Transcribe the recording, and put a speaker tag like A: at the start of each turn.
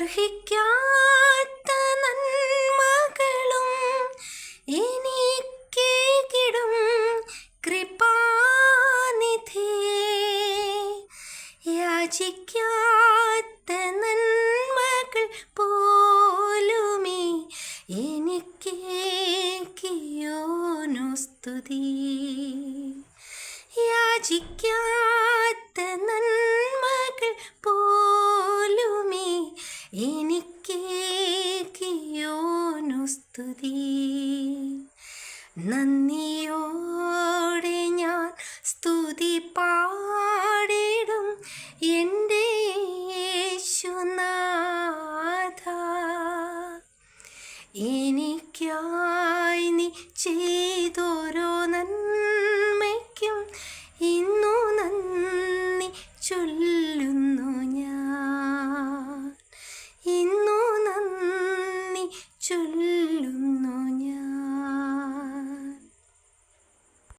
A: അർഹിക്കാത്ത നന്മകളും എനിക്കേകിടും കൃപാനിധി. യാചിക്കാത്ത നന്മകൾ പോലുമേ എനിക്ക് കിയോനുസ്തുതി യാചിക്കാത്ത എനിക്കേക്കിയോനു സ്തുതി. നന്ദിയോടെ ഞാൻ സ്തുതി പാടിടും എന്റെ യേശുനാഥ. എനിക്കായി നീ ചെയ്തോരോ